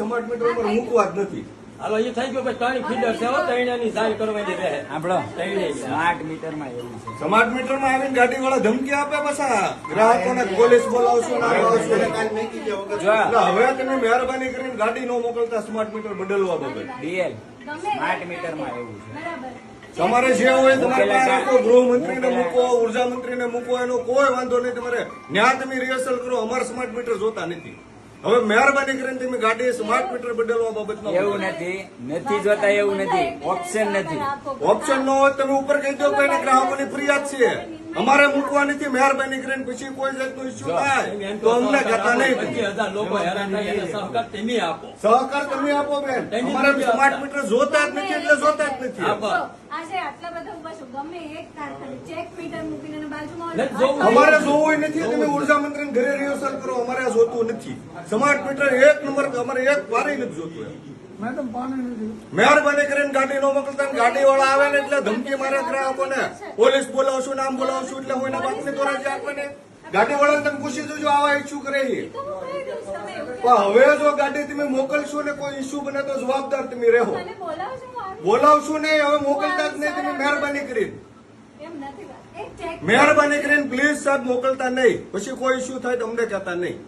Smart meter ઉપર મૂકવા જ નથી. હાલો એ થઈ ગયો ભાઈ ત્રણ ફીડર છે. હો ત્રણેયની કરવા કરવાની રહે. આપણો. સ્માર્ટ મીટરમાં એવું છે. સ્માર્ટ મીટરમાં આવીને ગાડી વાળા ધમકી આપે પાછા. ગ્રાહકોને પોલીસ બોલાવશું ને. હવે તમે મહેરબાની કરીને ગાડી ન મોકલતા સ્માર્ટ મીટર બદલવા બાબત ડીએલ. સ્માર્ટ મીટરમાં એવું છે. તમારે જે હોય તમારે પાસે રાખો ગૃહમંત્રીને મૂકો ઊર્જા મંત્રીને મૂકો એનો કોઈ વાંધો નહીં. તમારે ન્યા તમે રિહર્સલ કરો. અમારે સ્માર્ટ મીટર જોતા નથી. હવે મહેરબાની કરીને તમે ગાડી સ્માર્ટ મીટર બદલવા બાબતમાં એવું નથી. નથી જોતા એવું નથી. ઓપ્શન નથી. ઓપ્શન ન હોય તમે ઉપર કહી દો કે ગ્રાહકોની ફરિયાદ છે. અમારે મૂકવા નથી. મહેરબાની કરીને પછી કોઈ જાતનો ઇસ્યુ થાય તો અમને કહેતા નહીં. લોકો હેરાન સહકાર તમે આપો. સહકાર તમે આપો બેન. અમારે સ્માર્ટ મીટર જોતા જ નથી એટલે જોતા જ નથી. આપો. જો, આજે આટલા બધા ઊભા છો ગમે એક કારખાને ચેક મીટર મૂકીને એની બાજુમાં નથી જોવું. અમારે જોવું નથી. તમે મંત્રી ઘરે રિહર્સલ કરો અમારે આ જોતું નથી. સ્માર્ટ મીટર એક નંબર અમારે એક વારે નથી જોતું. મહેરબાની કરીને ગાડી નો મોકલતા ગાડી વાળા આવે ને એટલે ધમકી મારે ગ્રાહકોને પોલીસ બોલાવશું નામ બોલાવશું એટલે હું એના બાપની ધોરણ આપે ને ગાડી વાળાને તમે પૂછી જોજો આવા ઇસ્યુ કરે છે. પણ હવે જો ગાડી તમે મોકલશો ને કોઈ ઇસ્યુ બને તો જવાબદાર તમે રહો. બોલાવશું નહીં હવે મોકલતા જ નહીં તમે મહેરબાની કરીને એમ નથી વાત. એક ચેક મહેરબાની કરીને પ્લીઝ સાહેબ મોકલતા નહીં. પછી કોઈ ઇસ્યુ થાય તો અમને કહેતા નહીં.